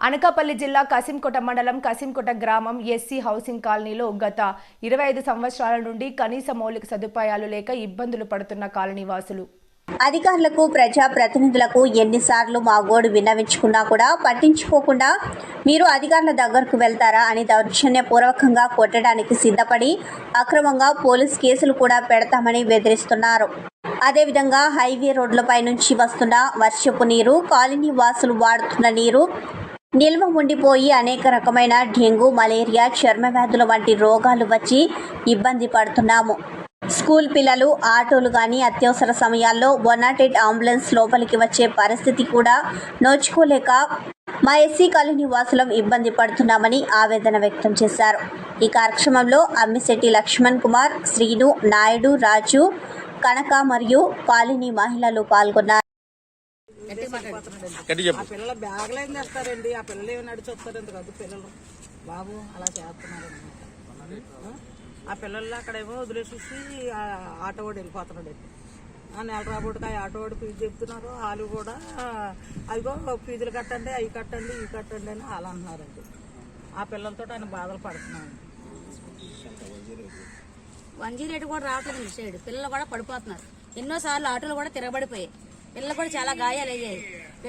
అనకాపల్లి జిల్లా కసింకోట మండలం కసింకోట గ్రామం ఎస్సీ హౌసింగ్ కాలనీలో గత ఇరవై ఐదు సంవత్సరాల నుండి కనీస మౌలిక సదుపాయాలు లేక ఇబ్బందులు పడుతున్న కాలనీ వాసులు అధికారులకు ప్రజా ప్రతినిధులకు ఎన్నిసార్లు మా గోడు విన్నవించుకున్నా కూడా పట్టించుకోకుండా మీరు అధికారుల దగ్గరకు వెళ్తారా అని దౌర్జన్యపూర్వకంగా కొట్టడానికి సిద్ధపడి అక్రమంగా పోలీస్ కేసులు కూడా పెడతామని బెదిరిస్తున్నారు. అదేవిధంగా హైవే రోడ్లపై నుంచి వస్తున్న వర్షపు నీరు కాలనీ వాసులు వాడుతున్న నీరు నిల్వ ఉండిపోయి అనేక రకమైన డెంగ్యూ మలేరియా చర్మ వ్యాధుల వంటి రోగాలు వచ్చి ఇబ్బంది పడుతున్నాము. స్కూల్ పిల్లలు ఆటోలు కానీ అత్యవసర సమయాల్లో వన్ నాట్ ఎయిట్ అంబులెన్స్ లోపలికి వచ్చే పరిస్థితి కూడా నోచుకోలేక మా ఎస్సీ కాలనీ వాసులం ఇబ్బంది పడుతున్నామని ఆవేదన వ్యక్తం చేశారు. ఈ కార్యక్రమంలో అమ్మిశెట్టి లక్ష్మణ్ కుమార్ శ్రీను నాయుడు రాజు కనక మరియు పాలిని మహిళలు పాల్గొన్నారు. గట్టి ఆ చెప్పు పిల్లల బ్యాగులు ఏం చేస్తారండి ఆ పిల్లలు ఏమి నడిచి వస్తారు? ఎందుకు? అది పిల్లలు. బాబు అలా చేస్తున్నారు ఆ పిల్లలు అక్కడేమో వదిలేసేసి ఆ ఆటో వాడు వెళ్ళిపోతున్నాడు ఆ నెల రాబోటుకి ఆ ఆటో వాడు ఫీజు చెప్తున్నారు. వాళ్ళు కూడా అదిగో ఫీజులు కట్టండి అవి కట్టండి ఇవి కట్టండి అని వాళ్ళు అంటున్నారండి ఆ పిల్లలతో ఆయన బాధలు పడుతున్నాడు వన్ జీరో ఎయిట్ కూడా రావట్లేదు సైడ్ పిల్లలు కూడా పడిపోతున్నారు. ఎన్నోసార్లు ఆటోలు కూడా తిరగబడిపోయాయి. పిల్లలు కూడా చాలా గాయాలు అయ్యాయి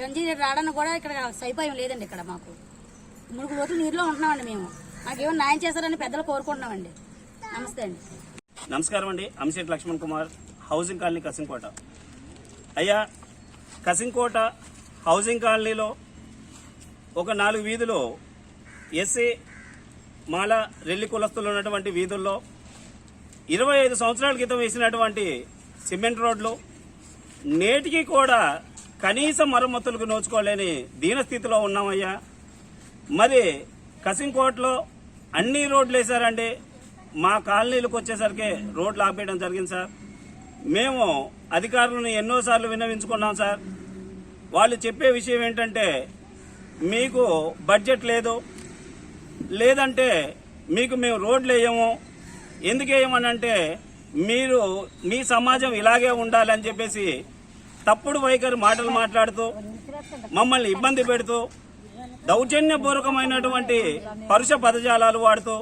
రంజీ రావడానికి కూడా ఇక్కడ సైపాయం లేదండి ఇక్కడ మాకు. మునుగు రోజులు నీరులో ఉంటున్నామండి మేము. మాకేమో న్యాయం చేస్తారని పెద్దలు కోరుకుంటున్నామండి. నమస్తే అండి. నమస్కారం అండి. Amshet Lakshman Kumar housing colony Kasimkota. అయ్యా కసింకోట హౌసింగ్ కాలనీలో ఒక నాలుగు వీధులు ఎస్సీ మాల రెల్లి కులస్తులు ఉన్నటువంటి వీధుల్లో ఇరవై ఐదు సంవత్సరాల క్రితం వేసినటువంటి సిమెంట్ రోడ్లు నేటికి కూడా కనీస మరమ్మతులకు నోచుకోలేని దీనస్థితిలో ఉన్నామయ్యా. మరి కసింకోట్లో అన్ని రోడ్లు వేశారండి. మా కాలనీలకు వచ్చేసరికి రోడ్లు ఆపేయడం జరిగింది సార్. మేము అధికారులను ఎన్నోసార్లు విన్నవించుకున్నాం సార్. వాళ్ళు చెప్పే విషయం ఏంటంటే మీకు బడ్జెట్ లేదు. లేదంటే మీకు మేము రోడ్లు వేయము. ఎందుకు వేయమనంటే మీరు మీ సమాజం ఇలాగే ఉండాలని చెప్పేసి తప్పుడు వైఖరి మాటలు మాట్లాడుతూ మమ్మల్ని ఇబ్బంది పెడుతూ దౌర్జన్యపూర్వకమైనటువంటి పరుష పదజాలాలు వాడుతూ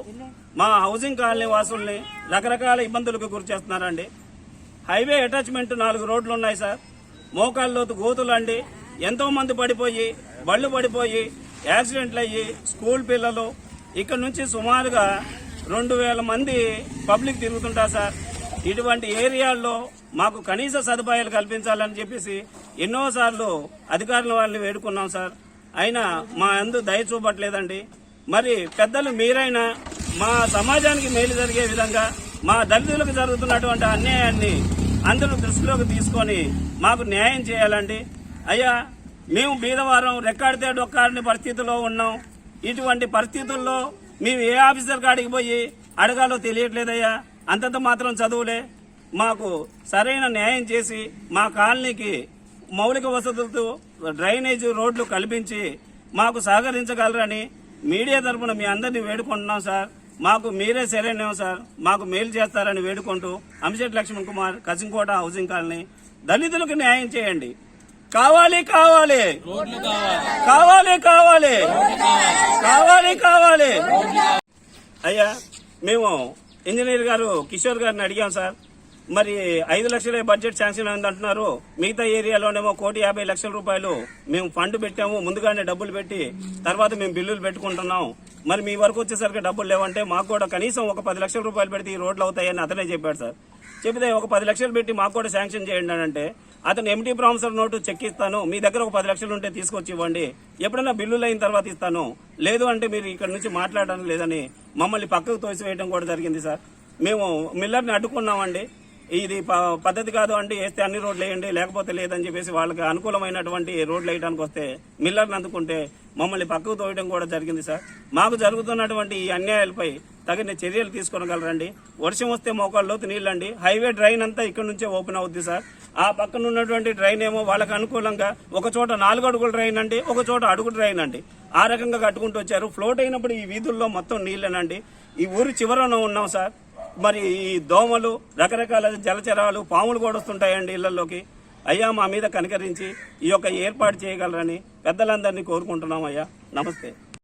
మా హౌసింగ్ కాలనీ వాసుల్ని రకరకాల ఇబ్బందులకు గురి చేస్తున్నారండి. హైవే అటాచ్మెంట్ నాలుగు రోడ్లు ఉన్నాయి సార్. మోకాళ్ళలోతు గోతులు అండి. ఎంతో మంది పడిపోయి బళ్ళు పడిపోయి యాక్సిడెంట్లు అయ్యి స్కూల్ పిల్లలు. ఇక్కడ నుంచి సుమారుగా రెండు వేల మంది పబ్లిక్ తిరుగుతుంటారు సార్. ఇటువంటి ఏరియాల్లో మాకు కనీస సదుపాయాలు కల్పించాలని చెప్పేసి ఎన్నోసార్లు అధికారుల వాళ్ళని వేడుకున్నాం సార్. అయినా మా అందు దయ చూపట్లేదండి. మరి పెద్దలు మీరైనా మా సమాజానికి మేలు జరిగే విధంగా మా దళితులకు జరుగుతున్నటువంటి అన్యాయాన్ని అందరూ దృష్టిలోకి తీసుకొని మాకు న్యాయం చేయాలండి. అయ్యా మేము బీదవారం రెక్కాడితే డొక్కాడని పరిస్థితుల్లో ఉన్నాం. ఇటువంటి పరిస్థితుల్లో మేము ఏ ఆఫీసర్ కాడికి పోయి అడగాలో తెలియట్లేదయ్యా. అంతంత మాత్రం చదువులే. మాకు సరైన న్యాయం చేసి మా కాలనీకి మౌలిక వసతులతో డ్రైనేజ్ రోడ్లు కల్పించి మాకు సహకరించగలరని మీడియా తరఫున మీ అందరినీ వేడుకుంటున్నాం సార్. మాకు మీరే సరైన సార్. మాకు మేలు చేస్తారని వేడుకుంటూ అంశెట్ లక్ష్మణ్ కుమార్ కసింకోట హౌసింగ్ కాలనీ దళితులకు న్యాయం చేయండి. కావాలి కావాలి. కావాలి కావాలి. కావాలి కావాలి. అయ్యా మేము ఇంజనీర్ గారు కిషోర్ గారిని అడిగాం సార్. మరి ఐదు లక్షలే బడ్జెట్ శాంక్షన్ అయింది అంటున్నారు మిగతా ఏరియాలోనేమో కోటి యాభై లక్షల రూపాయలు మేము ఫండ్ పెట్టాము. ముందుగానే డబ్బులు పెట్టి తర్వాత మేము బిల్లులు పెట్టుకుంటున్నాం. మరి మీ వరకు వచ్చేసరికి డబ్బులు లేవంటే మాకు కూడా కనీసం ఒక పది లక్షల రూపాయలు పెడితే ఈ రోడ్లు అవుతాయని అతనే చెప్పాడు సార్. చెబితే ఒక పది లక్షలు పెట్టి మాకు కూడా శాంక్షన్ చేయండి అని అంటే అతను ఎంటీ ప్రామిసర్ నోటు చెక్ ఇస్తాను. మీ దగ్గర ఒక పది లక్షలు ఉంటే తీసుకొచ్చి ఇవ్వండి. ఎప్పుడైనా బిల్లులు అయిన తర్వాత ఇస్తాను. లేదు అంటే మీరు ఇక్కడ నుంచి మాట్లాడడం లేదని మమ్మల్ని పక్కకు తోసివేయడం కూడా జరిగింది సార్. మేము మిల్లర్ని అడ్డుకున్నామండి. ఇది ప- పద్ధతి కాదు అంటే వేస్తే అన్ని రోడ్లు వేయండి లేకపోతే లేదని చెప్పేసి వాళ్ళకి అనుకూలమైనటువంటి రోడ్లు వేయడానికి వస్తే మిల్లర్ని అందుకుంటే మమ్మల్ని పక్కకు తోయడం కూడా జరిగింది సార్. మాకు జరుగుతున్నటువంటి ఈ అన్యాయాలపై తగిన చర్యలు తీసుకోగలరండి. వర్షం వస్తే మోకాళ్ళలోతు నీళ్ళండి. హైవే డ్రైన్ అంతా ఇక్కడ నుంచే ఓపెన్ అవుద్ది సార్. ఆ పక్కన ఉన్నటువంటి డ్రైన్ ఏమో వాళ్ళకి అనుకూలంగా ఒక చోట నాలుగు అడుగుల డ్రైన్ అండి ఒక చోట అడుగు డ్రైన్ అండి. ఆ రకంగా కట్టుకుంటూ వచ్చారు. ఫ్లోట్ అయినప్పుడు ఈ వీధుల్లో మొత్తం నీళ్ళేనండి ఈ ఊరి చివరన ఉన్నాం సార్. మరి ఈ దోమలు రకరకాల జలచరాలు పాములు కూడా వస్తుంటాయండి ఇళ్ళలోకి. అయ్యా మా మీద కనికరించి ఈ యొక్క ఏర్పాటు చేయగలరని పెద్దలందరినీ కోరుకుంటున్నాం అయ్యా. నమస్తే.